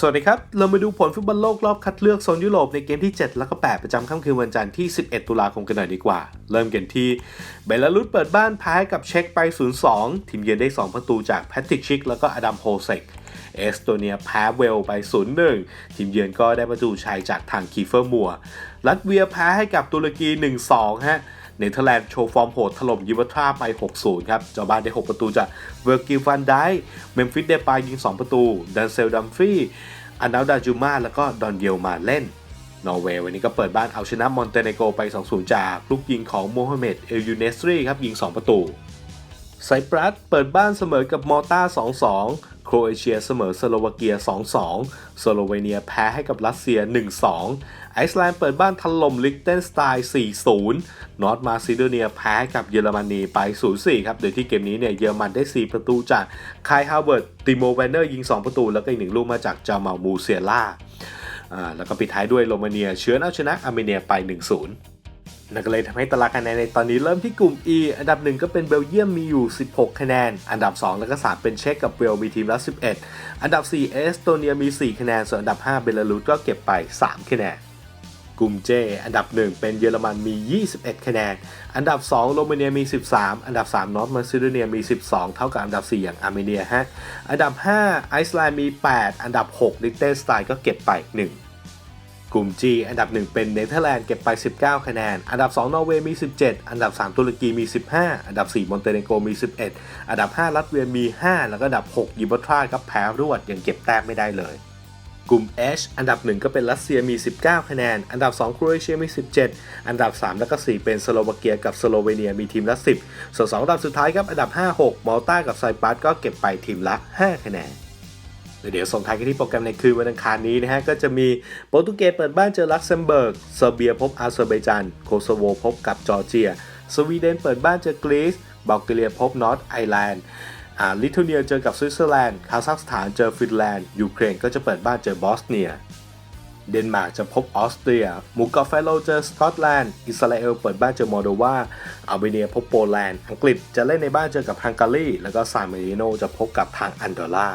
สวัสดีครับ เรามาดูผลฟุตบอลโลกรอบคัดเลือกโซนยุโรปในเกมที่ 7 แล้วก็ 8 ประจำค่ำคืนวันจันทร์ที่ 11 ตุลาคมกันหน่อยดีกว่า เริ่มกันที่เบลารุสเปิดบ้านแพ้กับเช็กไป 0-2 ทีมเยือนได้ 2 ประตูจากแพทริกชิก แล้วก็อดัมโฮเซกเอสโตเนียแพ้เวลไป 0-1 ทีมเยือนก็ได้ประตูชัยจากทางคีเฟอร์มัว ลัตเวียแพ้ให้กับตุรกี 1-2 ฮะ เนเธอร์แลนด์โชว์ฟอร์มโหดถล่มยูเวตราไป 6-0 ครับเจ้าบ้านได้ 6 ประตูจากเวอร์กิลฟันไดเมมฟิสเดปายยิง 2 ประตูดันเซลดัมฟรีอันดาดาจูมาแล้วก็ดอนเยลมาเล่นนอร์เวย์วันนี้ก็เปิดบ้านเอาชนะมอนเตเนโกไป 2-0 จากลูกยิงของโมฮัมเหม็ดเอลยูเนสรีครับยิง 2 ประตู ไซปรัสเปิดบ้านเสมอกับมอลตา2-2 โครเอเชียเสมอสโลวาเกีย 2-2 สโลเวเนียแพ้ให้กับรัสเซีย 1-2 ไอซ์แลนด์เปิดบ้านถล่มลิกเทนสไตน์4-0 นอร์ทมาซิโดเนียแพ้กับเยอรมนีไป 0-4 ครับ โดยที่เกมนี้เนี่ยเยอรมันได้ 4 ประตูจากคายฮาวเวิร์ด ติโมแวนเนอร์ยิง 2 ประตู แล้วก็อีกหนึ่งลูกมาจากจามามูเซียล่าอ่าแล้วก็ปิดท้ายด้วยโรมาเนียเชื้อเอาชนะอาร์เมเนียไป 1-0 นั่นก็เลยทำให้ตารางคะแนนในตอนนี้เริ่มที่กลุ่ม E อันดับ 1 ก็เป็นเบลเยียมมีอยู่ 16 คะแนน อันดับ 2 แล้วก็ 3 เป็นเช็กกับเวลมีทีมละ 11 อันดับ 4 เอสโตเนียมี 4 คะแนน ส่วนอันดับ 5 เบลารุสก็เก็บไป 3 คะแนนกลุ่ม J อันดับ 1 เป็นเยอรมันมี 21 คะแนน อันดับ 2 โรมาเนียมี 13 อันดับ 3 นอร์ทมาซิโดเนียมี 12 เท่ากับอันดับ 4 อย่างอาร์เมเนียฮะ อันดับ 5 ไอซ์แลนด์มี 8 อันดับ 6 ลิเทนสไตน์ก็เก็บไป 1 กลุ่ม G อันดับ 1 เป็นเนเธอร์แลนด์เก็บไป 19 คะแนน อันดับ 2 นอร์เวย์มี 17 อันดับ 3 ตุรกีมี 15 อันดับ 4 มอนเตเนโกมี 11 อันดับ 5 รัสเวียมี 5 แล้วก็อันดับ 6 ยิบทรากับแพ้รวดยังเก็บแต้มไม่ได้เลย กลุ่ม H อันดับ 1 ก็เป็นรัสเซียมี 19 คะแนน อันดับ 2 โครเอเชียมี 17 อันดับ 3 แล้วก็ 4 เป็นสโลวาเกียกับสโลเวเนียมีทีมละ 10 ส่วน2อันดับสุดท้ายครับอันดับ 5 6 มอลตากับไซปรัสก็เก็บไปทีมละ 5 คะแนน เดี๋ยวส่งท้ายกันที่โปรแกรมในคืนวันอังคารนี้นะฮะ ก็จะมีโปรตุเกสเปิดบ้านเจอลักเซมเบิร์กเซอร์เบียพบอาเซอร์ไบจานโคโซโวพบกับจอร์เจีย สวีเดนเปิดบ้านเจอกรีซบัลแกเรียพบนอร์ทไอร์แลนด์อ่าลิทัวเนียเจอกับสวิตเซอร์แลนด์คาซัคสถานเจอฟินแลนด์ยูเครนก็จะเปิดบ้านเจอบอสเนีย เดนมาร์กจะพบออสเตรียมูกาเฟโลเจอสกอตแลนด์อิสราเอลเปิดบ้านเจอมอลโดวาอัลเบเนียพบโปแลนด์อังกฤษจะเล่นในบ้านเจอกับฮังการีแล้วก็ซานมาริโนจะพบกับทางอันดอร่า